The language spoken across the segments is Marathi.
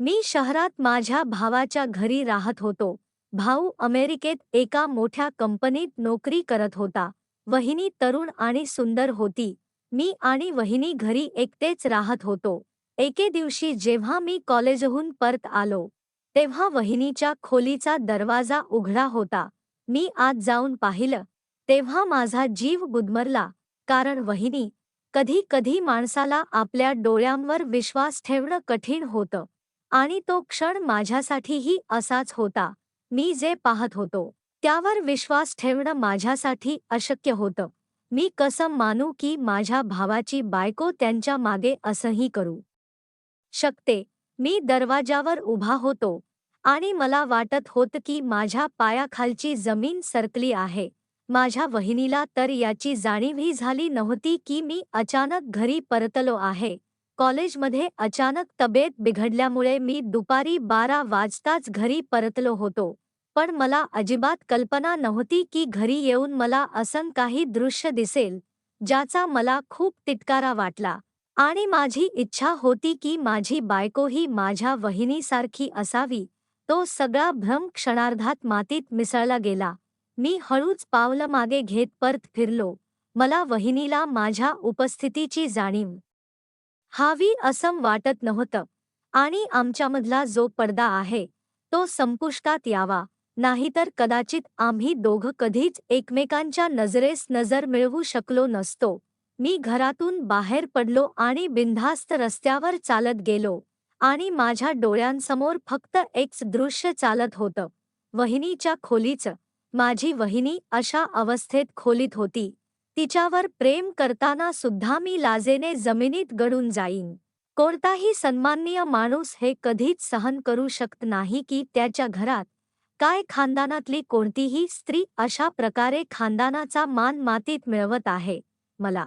मी शहरात माझ्या भावाच्या घरी राहत होतो. भाऊ अमेरिकेत एका मोठ्या कंपनीत नोकरी करत होता. वहिनी तरुण आणि सुंदर होती. मी आणि वहिनी घरी एकटेच राहत होतो. एके दिवशी जेव्हा मी कॉलेजहून परत आलो तेव्हा वहिनीच्या खोलीचा दरवाजा उघडा होता. मी आत जाऊन पाहिलं तेव्हा माझा जीव गुदमरला कारण वहिनी कधी कधी माणसाला आपल्या डोळ्यांवर विश्वास ठेवणं कठीण होतं. आणि तो क्षण माझ्यासाठीही असाच होता. मी जे पाहत होतो त्यावर विश्वास ठेवणं माझ्यासाठी अशक्य होतं. मी कसं मानू की माझ्या भावाची बायको त्यांच्या मागे असंही करू? शकते. मी दरवाजावर उभा होतो आणि मला वाटत होतं की माझ्या पायाखालची जमीन सरकली आहे. माझ्या वहिनीला तर याची जाणीवही झाली नव्हती की मी अचानक घरी परतलो आहे. कॉलेजमध्ये अचानक तब्येत बिघडल्यामुळे मी दुपारी बारा वाजताच घरी परतलो होतो. पण मला अजिबात कल्पना नव्हती की घरी येऊन मला असं काही दृश्य दिसेल ज्याचा मला खूप तिटकारा वाटला. आणि माझी इच्छा होती की माझी बायकोही माझ्या वहिनीसारखी असावी. तो सगळा भ्रम क्षणार्धात मातीत मिसळला गेला. मी हळूच पावलं मागे घेत परत फिरलो. मला वहिनीला माझ्या उपस्थितीची जाणीव हावी असं वाटत नव्हतं. आणि आमच्यामधला जो पडदा आहे तो संपुष्टात यावा नाहीतर कदाचित आम्ही दोघं कधीच एकमेकांच्या नजरेस नजर मिळवू शकलो नसतो. मी घरातून बाहेर पडलो आणि बिनधास्त रस्त्यावर चालत गेलो. आणि माझ्या डोळ्यांसमोर फक्त एकच दृश्य चालत होतं. वहिनीच्या खोलीचं. माझी वहिनी अशा अवस्थेत खोलीत होती. तिच्यावर प्रेम करताना सुद्धा मी लाजेने जमिनीत गडून जाईन. कोणताही सन्माननीय माणूस हे कधीच सहन करू शकत नाही की त्याच्या घरात. काय खानदानातली कोणतीही स्त्री अशा प्रकारे खानदानाचा मान मातीत मिळवत आहे. मला.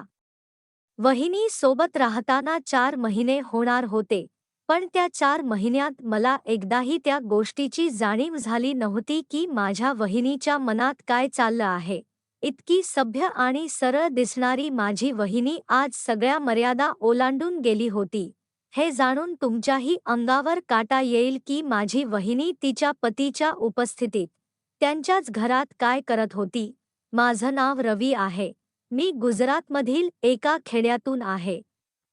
वहिनी सोबत राहताना चार महिने होणार होते. पण त्या चार महिन्यात मला एकदाही त्या गोष्टीची जाणीव झाली नव्हती की माझ्या वहिनीच्या मनात काय चाललं आहे. इतकी सभ्य आणि सरळ दिसणारी माझी वहिनी आज सगळ्या मर्यादा ओलांडून गेली होती. हे जाणून तुमच्याही अंगावर काटा येईल की माझी वहिनी तिच्या पतीच्या उपस्थितीत त्यांच्याच घरात काय करत होती. माझं नाव रवी आहे. मी गुजरातमधील एका खेड्यातून आहे.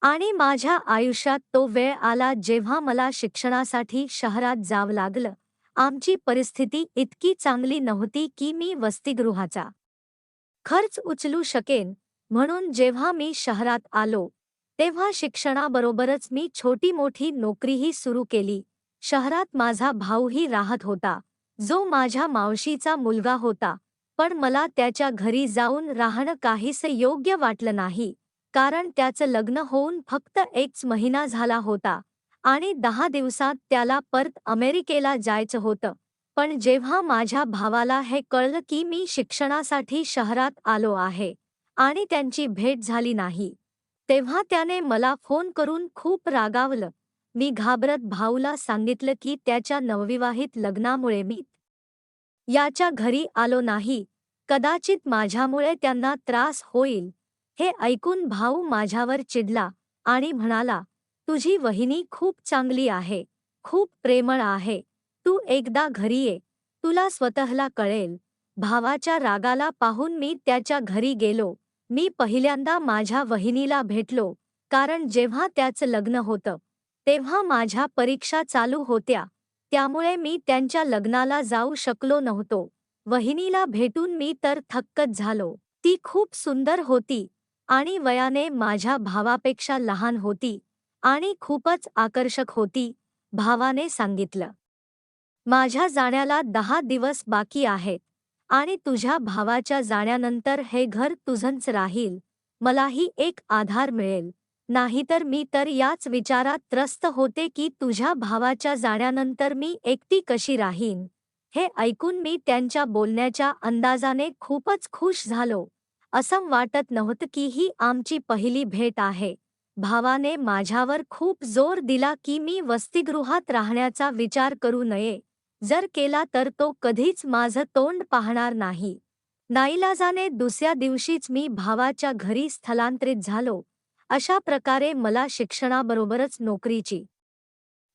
आणि माझ्या आयुष्यात तो वेळ आला जेव्हा मला शिक्षणासाठी शहरात जावं लागलं. आमची परिस्थिती इतकी चांगली नव्हती की मी वसतिगृहाचा खर्च उचलू शकेन म्हणून जेव्हा मी शहरात आलो तेव्हा शिक्षणाबरोबरच मी छोटी मोठी नोकरीही सुरू केली. शहरात माझा भाऊही राहत होता जो माझ्या मावशीचा मुलगा होता पण मला त्याच्या घरी जाऊन राहणं काहीसं योग्य वाटलं नाही कारण त्याचं लग्न होऊन फक्त एकच महिना झाला होता आणि दहा दिवसात त्याला परत अमेरिकेला जायचं होतं. पण जेव्हा माझ्या भावाला हे कळलं की मी शिक्षणासाठी शहरात आलो आहे आणि त्यांची भेट झाली नाही तेव्हा त्याने मला फोन करून खूप रागावलं. मी घाबरत भाऊला सांगितलं की त्याच्या नवविवाहित लग्नामुळे मी याच्या घरी आलो नाही. कदाचित माझ्यामुळे त्यांना त्रास होईल. हे ऐकून भाऊ माझ्यावर चिडला आणि म्हणाला तुझी वहिनी खूप चांगली आहे खूप प्रेमळ आहे. तू एकदा घरी ये. तुला स्वतःला कळेल. भावाच्या रागाला पाहून मी त्याच्या घरी गेलो. मी पहिल्यांदा माझ्या वहिनीला भेटलो कारण जेव्हा त्याचं लग्न होतं तेव्हा माझ्या परीक्षा चालू होत्या. त्यामुळे मी त्यांच्या लग्नाला जाऊ शकलो नव्हतो. वहिनीला भेटून मी तर थक्कच झालो. ती खूप सुंदर होती आणि वयाने माझ्या भावापेक्षा लहान होती आणि खूपच आकर्षक होती भावाने सांगितलं. माझ्या जाण्याला दहा दिवस बाकी आहेत आणि तुझ्या भावाच्या जाण्यानंतर हे घर तुझंच राहील. मलाही एक आधार मिळेल. नाहीतर मी तर याच विचारात त्रस्त होते की तुझ्या भावाच्या जाण्यानंतर मी एकटी कशी राहीन? हे ऐकून मी त्यांच्या बोलण्याच्या अंदाजाने खूपच खुश झालो. असं वाटत नव्हतं की ही आमची पहिली भेट आहे. भावाने माझ्यावर खूप जोर दिला की मी वसतिगृहात राहण्याचा विचार करू नये. जर केला तर तो कधीच माझं तोंड पाहणार नाही. नाईलाजाने दुसऱ्या दिवशीच मी भावाच्या घरी स्थलांतरित झालो. अशा प्रकारे मला शिक्षणाबरोबरच नोकरीची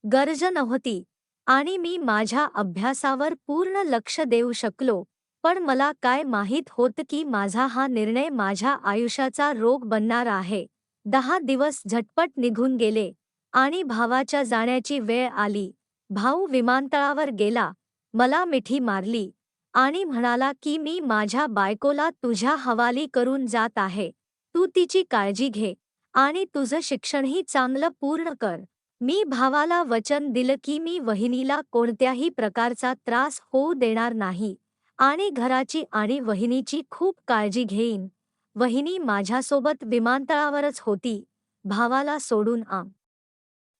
गरज नव्हती आणि मी माझ्या अभ्यासावर पूर्ण लक्ष देऊ शकलो. पण मला काय माहीत होतं की माझा हा निर्णय माझ्या आयुष्याचा रोग बनणार आहे. दहा दिवस झटपट निघून गेले आणि भावाच्या जाण्याची वेळ आली. भाऊ विमानतळावर गेला. मला मिठी मारली आणि म्हणाला की मी माझ्या बायकोला तुझ्या हवाली करून जात आहे. तू तिची काळजी घे आणि तुझं शिक्षणही चांगलं पूर्ण कर. मी भावाला वचन दिलं की मी वहिनीला कोणत्याही प्रकारचा त्रास होऊ देणार नाही आणि घराची आणि वहिनीची खूप काळजी घेईन. वहिनी माझ्यासोबत विमानतळावरच होती. भावाला सोडून आ.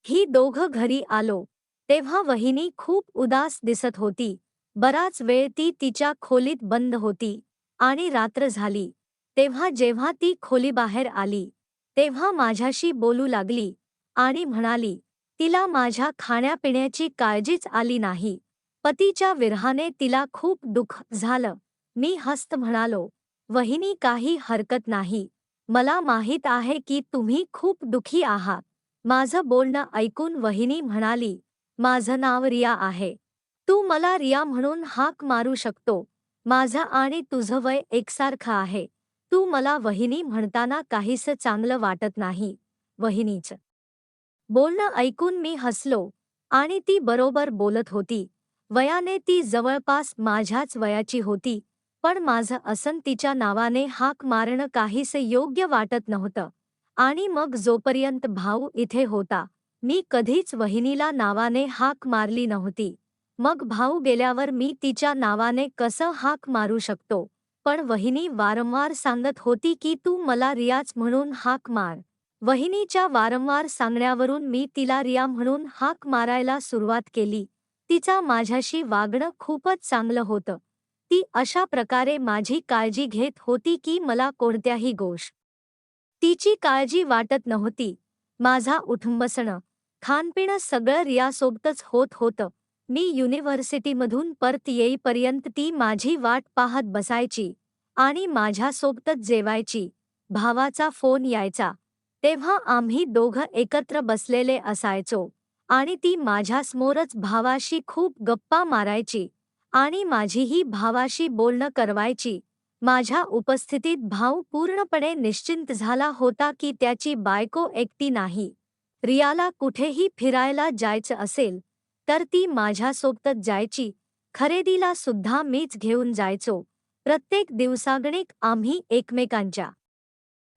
ही दोघं घरी आलो. तेव्हा वहिनी खूप उदास दिसत होती. बराच वेळ ती तिच्या खोलीत बंद होती आणि रात्र झाली. तेव्हा जेव्हा ती खोलीबाहेर आली तेव्हा माझ्याशी बोलू लागली आणि म्हणाली तिला माझ्या खाण्यापिण्याची काळजीच आली नाही. पतीच्या विरहाने तिला खूप दुःख झालं. मी हस्त म्हणालो वहिनी काही हरकत नाही. मला माहीत आहे की तुम्ही खूप दुखी आहात. माझं बोलणं ऐकून वहिनी म्हणाली माझं नाव रिया आहे. तू मला रिया म्हणून हाक मारू शकतो. माझं आणि तुझं वय एकसारखं आहे. तू मला वहिनी म्हणताना काहीस चांगलं वाटत नाही. वहिनीचं. बोलणं ऐकून मी हसलो. आणि ती बरोबर बोलत होती. वयाने ती जवळपास माझ्याच वयाची होती. पण माझं असन तिच्या नावाने हाक मारणं काहीस योग्य वाटत नव्हतं. आणि मग जोपर्यंत भाऊ इथे होता मी कधीच वहिनीला नावाने हाक मारली नव्हती. मग भाऊ गेल्यावर मी तिच्या नावाने कसं हाक मारू शकतो? पण वहिनी वारंवार सांगत होती की तू मला रियाच म्हणून हाक मार. वहिनीच्या वारंवार सांगण्यावरून मी तिला रिया म्हणून हाक मारायला सुरुवात केली. तिचा माझ्याशी वागणं खूपच चांगलं होतं. ती अशा प्रकारे माझी काळजी घेत होती की मला कोणत्याही गोष्ट तिची काळजी वाटत नव्हती. माझा उठुंबसणं खानपिणं सगळं रियासोबतच होत होतं. मी युनिव्हर्सिटीमधून परत येईपर्यंत ती माझी वाट पाहत बसायची आणि माझ्यासोबतच जेवायची. भावाचा फोन यायचा. तेव्हा आम्ही दोघं एकत्र बसलेले असायचो आणि ती माझ्यासमोरच भावाशी खूप गप्पा मारायची आणि माझीही भावाशी बोलणं करवायची. माझ्या उपस्थितीत भाऊ पूर्णपणे निश्चिंत झाला होता की त्याची बायको एकटी नाही. रियाला कुठेही फिरायला जायचं असेल तर ती माझ्यासोबतच जायची. खरेदीला सुद्धा मीच घेऊन जायचो. प्रत्येक दिवसागणिक आम्ही एकमेकांच्या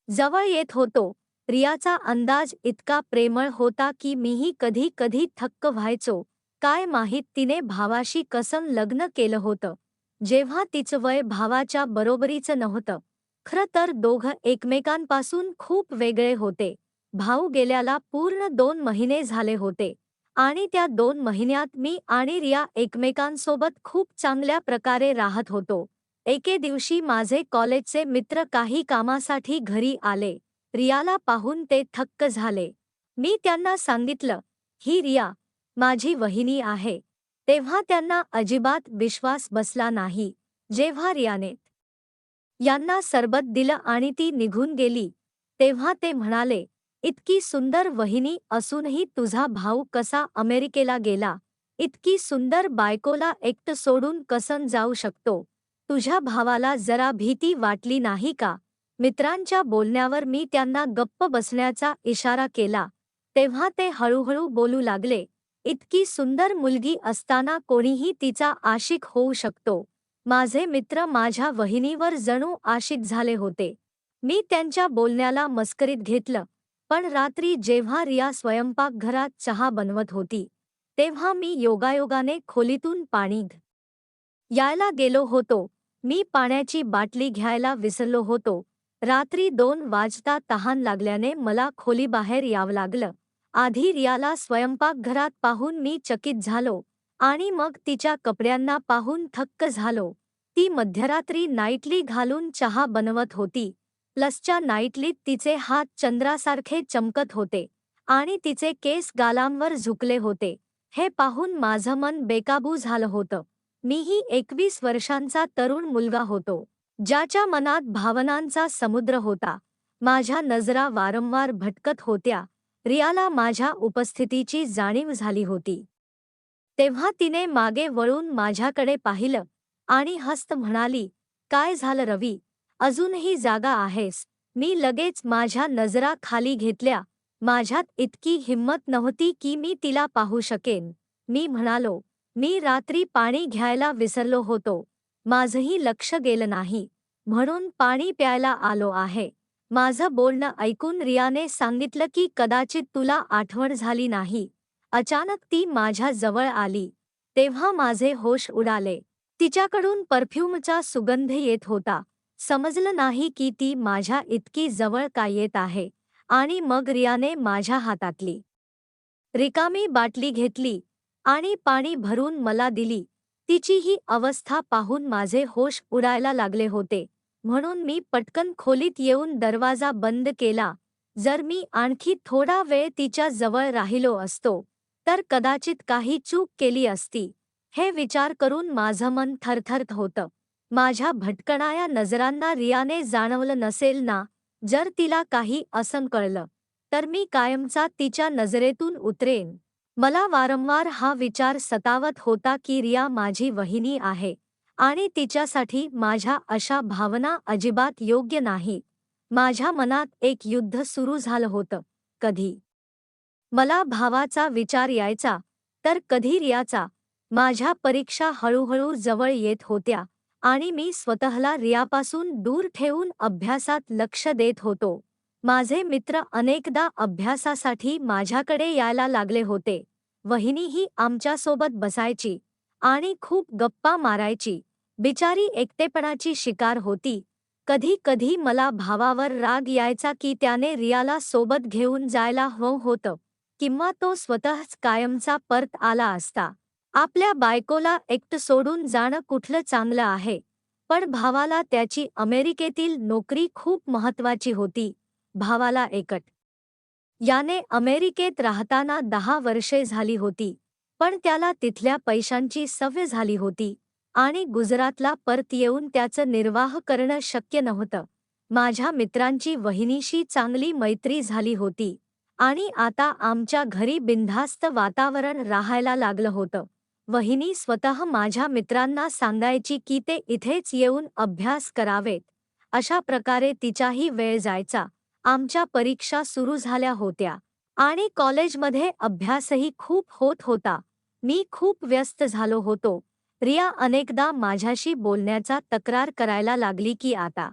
जवळ येत होतो. रियाचा अंदाज इतका प्रेमळ होता की मीही कधी कधी थक्क व्हायचो. काय माहीत तिने भावाशी कसं लग्न केलं होतं. जेव्हा तिचं वय भावाच्या बरोबरीचं नव्हतं. खरं तर दोघं एकमेकांपासून खूप वेगळे होते. भाऊ गेल्याला पूर्ण दोन महिने झाले होते. आणि त्या दोन महिन्यात मी आणि रिया एकमेकांसोबत खूप चांगल्या प्रकारे राहत होतो. एके दिवशी माझे कॉलेजचे मित्र काही कामासाठी घरी आले. रियाला पाहून ते थक्क झाले. मी त्यांना सांगितलं ही रिया माझी वहिनी आहे. तेव्हा त्यांना अजिबात विश्वास बसला नाही. जेव्हा रियाने यांना सरबत दिलं आणि ती निघून गेली तेव्हा ते म्हणाले इतकी सुंदर वहिनी असूनही तुझा भाऊ कसा अमेरिकेला गेला इतकी सुंदर बायकोला एकट सोडून कसन जाऊ शकतो तुझ्या भावाला जरा भीती वाटली नाही का? मित्रांच्या बोलण्यावर मी त्यांना गप्प बसण्याचा इशारा केला तेव्हा ते हळूहळू बोलू लागले इतकी सुंदर मुलगी असताना कोणीही तिचा आशिक होऊ शकतो माझे मित्र माझ्या वहिनीवर जणू आशिक झाले होते मी त्यांच्या बोलण्याला मस्करीत घेतलं पण रात्री जेव्हा रिया स्वयंपाकघरात चहा बनवत होती तेव्हा मी योगायोगाने खोलीतून पाणी यायला गेलो होतो. मी पाण्याची बाटली घ्यायला विसरलो होतो. रात्री दोन वाजता तहान लागल्याने मला खोलीबाहेर यावं लागलं. आधी रियाला स्वयंपाकघरात पाहून मी चकित झालो आणि मग तिच्या कपड्यांना पाहून थक्क झालो. ती मध्यरात्री नाईटली घालून चहा बनवत होती. प्लसच्या नाईटलीत तिचे हात चंद्रासारखे चमकत होते आणि तिचे केस गालांवर झुकले होते. हे पाहून माझं मन बेकाबू झालं होतं. मीही एकवीस वर्षांचा तरुण मुलगा होतो ज्याच्या मनात भावनांचा समुद्र होता. माझ्या नजरा वारंवार भटकत होत्या. रियाला माझ्या उपस्थितीची जाणीव झाली होती. तेव्हा तिने मागे वळून माझ्याकडे पाहिलं आणि हस्त म्हणाली काय झालं रवी? अजूनही जागा आहेस. मी लगेच माझ्या नजरा खाली घेतल्या. माझ्यात इतकी हिंमत नव्हती की मी तिला पाहू शकेन. मी म्हणालो मी रात्री पाणी घ्यायला विसरलो होतो. माझंही लक्ष गेलं नाही. म्हणून पाणी प्यायला आलो आहे. माझं बोलणं ऐकून रियाने सांगितलं की कदाचित तुला आठवण झाली नाही. अचानक ती माझ्या जवळ आली. तेव्हा माझे होश उडाले. तिच्याकडून परफ्यूमचा सुगंध येत होता. समजलं नाही की ती माझ्या इतकी जवळ का येत आहे आणि मग रियाने माझ्या हातातली रिकामी बाटली घेतली आणि पाणी भरून मला दिली. तिची ही अवस्था पाहून माझे होश उडायला लागले होते. म्हणून मी पटकन खोलीत येऊन दरवाजा बंद केला. जर मी आणखी थोडा वेळ तिच्या जवळ राहिलो असतो तर कदाचित काही चूक केली असती. हे विचार करून माझं मन थरथरत होतं. माझ्या भटकणाया नजरांना रियाने जाणवलं नसेल ना जर तिला काही असं कळलं तर मी कायमचा तिच्या नजरेतून उतरेन. मला वारंवार हा विचार सतावत होता की रिया माझी वहिनी आहे आणि तिच्यासाठी माझ्या अशा भावना अजिबात योग्य नाही. माझ्या मनात एक युद्ध सुरू झालं होतं कधी? मला भावाचा विचार यायचा तर कधी रियाचा? माझ्या परीक्षा हळूहळू जवळ येत होत्या आणि मी स्वतःला रियापासून दूर ठेवून अभ्यासात लक्ष देत होतो. माझे मित्र अनेकदा अभ्यासासाठी माझ्याकडे यायला लागले होते. वहिनीही आमच्यासोबत बसायची आणि खूप गप्पा मारायची. बिचारी एकटेपणाची शिकार होती. कधी कधी मला भावावर राग यायचा की त्याने रियाला सोबत घेऊन जायला हवं होतं किंवा तो स्वतःच कायमचा परत आला असता. आपल्या बायकोला एकटं सोडून जाणं कुठलं चांगलं आहे? पण भावाला त्याची अमेरिकेतील नोकरी खूप महत्वाची होती. भावाला एकट. याने अमेरिकेत राहताना दहा वर्षे झाली होती. पण त्याला तिथल्या पैशांची सवय झाली होती आणि गुजरातला परत येऊन त्याचं निर्वाह करणं शक्य नव्हतं. माझ्या मित्रांची वहिनीशी चांगली मैत्री झाली होती आणि आता आमच्या घरी बिनधास्त वातावरण राहायला लागलं होतं. वहिनी स्वतः माझ्या मित्रांना सांगायची की ते इथेच येऊन अभ्यास करावेत. अशा प्रकारे तिचाही वेळ जायचा. आमच्या परीक्षा सुरू झाल्या होत्या. आणि कॉलेजमध्ये अभ्यासही खूप होत होता. मी खूप व्यस्त झालो होतो. रिया अनेकदा माझ्याशी बोलण्याचा तक्रार करायला लागली की आता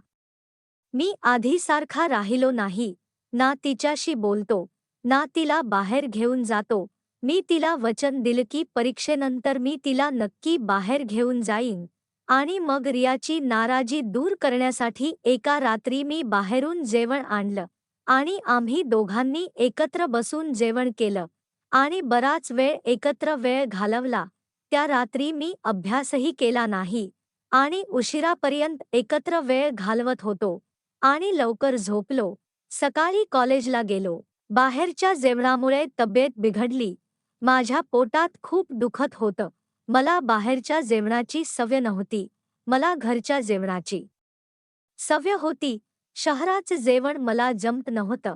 मी आधीसारखा राहिलो नाही. ना तिच्याशी बोलतो. ना तिला बाहेर घेऊन जातो. मी तिला वचन दिलं की परीक्षेनंतर मी तिला नक्की बाहेर घेऊन जाईन. आणि मग रियाची नाराजी दूर करण्यासाठी एका रात्री मी बाहेरून जेवण आणलं. आणि आम्ही दोघांनी एकत्र बसून जेवण केलं. आणि बराच वेळ एकत्र वेळ घालवला. त्या रात्री मी अभ्यासही केला नाही. आणि उशिरापर्यंत एकत्र वेळ घालवत होतो. आणि लवकर झोपलो. सकाळी कॉलेजला गेलो. बाहेरच्या जेवणामुळे तब्येत बिघडली. माझ्या पोटात खूप दुखत होतं. मला बाहेरच्या जेवणाची सवय नव्हती. मला घरच्या जेवणाची सवय होती. शहराचं जेवण मला जमत नव्हतं.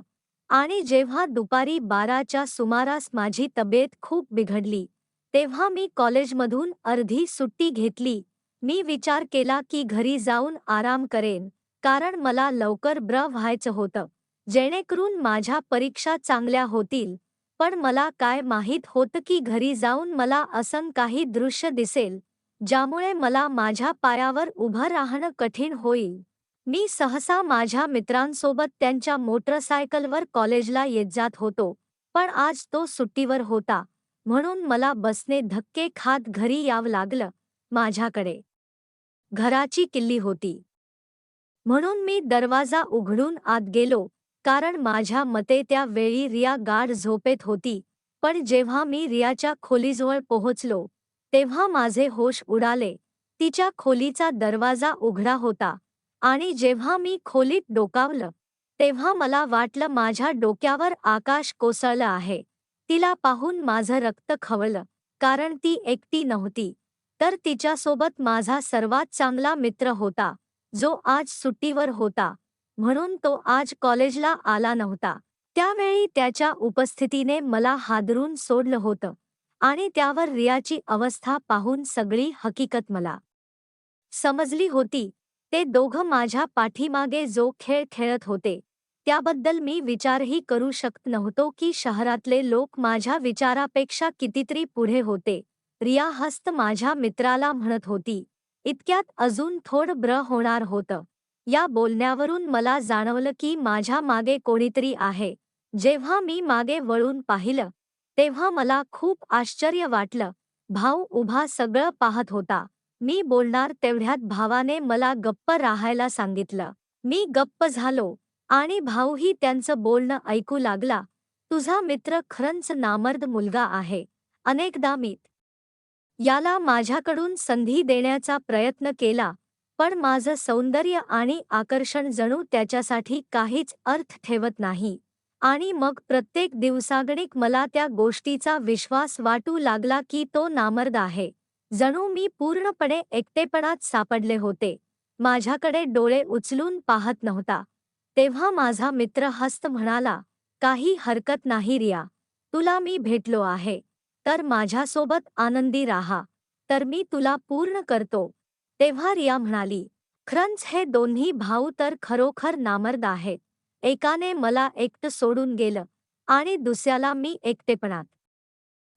आणि जेव्हा दुपारी बाराच्या सुमारास माझी तब्येत खूप बिघडली तेव्हा मी कॉलेजमधून अर्धी सुट्टी घेतली. मी विचार केला की घरी जाऊन आराम करेन कारण मला लवकर ब्र व्हायचं होतं. जेणेकरून माझ्या परीक्षा चांगल्या होतील. पण मला काय माहीत होतं की घरी जाऊन मला असं काही दृश्य दिसेल ज्यामुळे मला माझ्या पायावर उभं राहणं कठीण होईल. मी सहसा माझ्या मित्रांसोबत त्यांच्या मोटरसायकलवर कॉलेजला येत जात होतो पण आज तो सुट्टीवर होता म्हणून मला बसने धक्के खात घरी यावं लागलं माझ्याकडे. घराची किल्ली होती. म्हणून मी दरवाजा उघडून आत गेलो कारण माझ्या मते त्या वेळी रिया गाढ झोपेत होती. पण जेव्हा मी रियाच्या खोलीजवळ पोहोचलो तेव्हा माझे होश उडाले. तिच्या खोलीचा दरवाजा उघडा होता आणि जेव्हा मी खोलीत डोकावलं तेव्हा मला वाटलं माझ्या डोक्यावर आकाश कोसळलं आहे. तिला पाहून माझं रक्त खवळलं कारण ती एकटी नव्हती. तर तिच्यासोबत माझा सर्वात चांगला मित्र होता जो आज सुट्टीवर होता. म्हणून तो आज कॉलेजला आला नव्हता. त्यावेळी त्याच्या उपस्थितीने मला हादरून सोडलं होतं आणि त्यावर रियाची अवस्था पाहून सगळी हकीकत मला समजली होती. ते दोघं माझ्या पाठीमागे जो खेळ खेळत होते त्याबद्दल मी विचारही करू शकत नव्हतो की शहरातले लोक माझ्या विचारापेक्षा कितीतरी पुढे होते. रिया हस्त माझ्या मित्राला म्हणत होती इतक्यात अजून थोड ब्र होणार होतं. या बोलण्यावरून मला जाणवलं की माझ्या मागे कोणीतरी आहे. जेव्हा मी मागे वळून पाहिलं तेव्हा मला खूप आश्चर्य वाटलं. भाऊ उभा सगळं पाहत होता. मी बोलणार तेवढ्यात भावाने मला गप्प राहायला सांगितलं. मी गप्प झालो आणि भाऊही त्यांचं बोलणं ऐकू लागला. तुझा मित्र खरंच नामर्द मुलगा आहे. अनेकदा मीत याला माझ्याकडून संधी देण्याचा प्रयत्न केला. पण माझं सौंदर्य आणि आकर्षण जणू त्याच्यासाठी काहीच अर्थ ठेवत नाही. आणि मग प्रत्येक दिवसागणिक मला त्या गोष्टीचा विश्वास वाटू लागला की तो नामर्द आहे. जणू मी पूर्णपणे एकटेपणात सापडले होते. माझ्याकडे डोळे उचलून पाहत नव्हता. तेव्हा माझा मित्र हस्त म्हणाला काही हरकत नाही रिया. तुला मी भेटलो आहे. तर माझ्यासोबत आनंदी राहा. तर मी तुला पूर्ण करतो. तेव्हा रिया म्हणाली ख्रंच हे दोन्ही भाऊ तर खरोखर नामर्द आहेत. एकाने मला एकटं सोडून गेलं आणि दुसऱ्याला मी एकटेपणात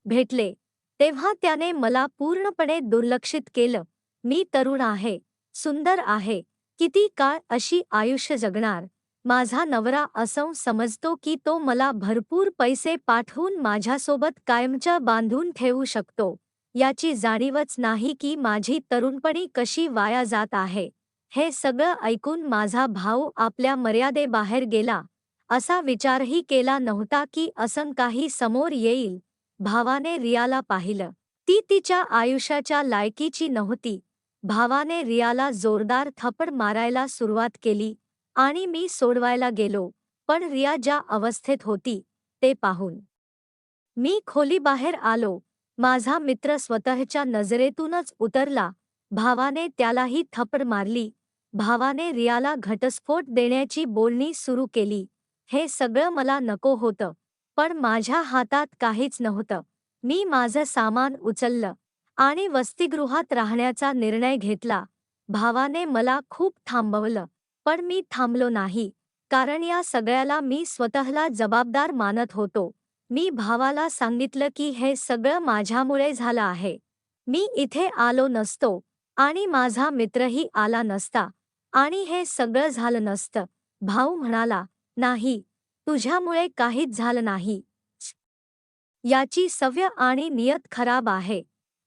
भेटले. तेव्हा त्याने मला पूर्णपणे दुर्लक्षित केलं. मी तरुण आहे सुंदर आहे. किती काळ अशी आयुष्य जगणार? माझा नवरा असं समजतो की तो मला भरपूर पैसे पाठवून माझ्यासोबत कायमच्या बांधून ठेवू शकतो. याची जाणीवच नाही की माझी तरुणपणी कशी वाया जात आहे. हे सगळं ऐकून माझा भाऊ आपल्या मर्यादेबाहेर गेला. असा विचारही केला नव्हता की असं काही समोर येईल. भावाने रियाला पाहिलं. ती तिच्या आयुष्याच्या लायकीची नव्हती. भावाने रियाला जोरदार थप्पड मारायला सुरुवात केली आणि मी सोडवायला गेलो पण रिया ज्या अवस्थेत होती ते पाहून. मी खोलीबाहेर आलो माझा मित्र स्वतःच्या नजरेतूनच उतरला. भावाने त्यालाही थप्पड मारली. भावाने रियाला घटस्फोट देण्याची बोलणी सुरू केली. हे सगळं मला नको होतं. पण माझ्या हातात काहीच नव्हतं. मी माझं सामान उचललं आणि वसतिगृहात राहण्याचा निर्णय घेतला. भावाने मला खूप थांबवलं पण मी थांबलो नाही. कारण या सगळ्याला मी स्वतःला जबाबदार मानत होतो. मी भावाला सांगितलं की हे सगळं माझ्यामुळे झालं आहे. मी इथे आलो नसतो आणि माझा मित्रही आला नसता आणि हे सगळं झालं नसतं. भाऊ म्हणाला नाही तुझ्यामुळे काहीच झालं नाही. याची सव्य आणि नियत खराब आहे.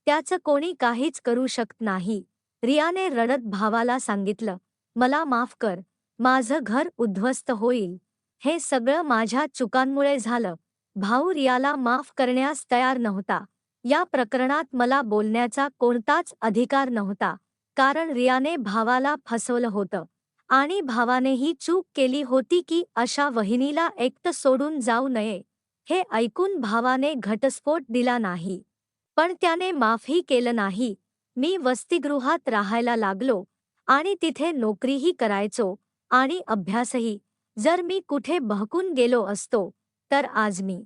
त्याचं कोणी काहीच करू शकत नाही. रियाने रडत भावाला सांगितलं मला माफ कर माझं घर उद्ध्वस्त होईल. हे सगळं माझ्या चुकांमुळे झालं. भाऊ रियाला माफ करण्यास तयार नव्हता. या प्रकरणात मला बोलण्याचा कोणताच अधिकार नव्हता कारण रियाने भावाला फसवलं होतं. आणि भावानेही चूक केली होती की अशा वहिनीला एकटं सोडून जाऊ नये हे ऐकून भावाने घटस्फोट दिला नाही. पण त्याने माफही केलं नाही. मी वसतिगृहात राहायला लागलो आणि तिथे नोकरीही करायचो आणि अभ्यासही. जर मी कुठे बहकून गेलो असतो तर आज मी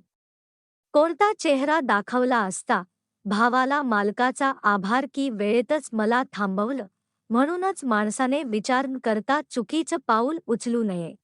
कोणता चेहरा दाखवला असता भावाला मालकाचा आभार की वेळेतच मला थांबवलं म्हणूनच माणसाने विचार करता चुकीचं पाऊल उचलू नये.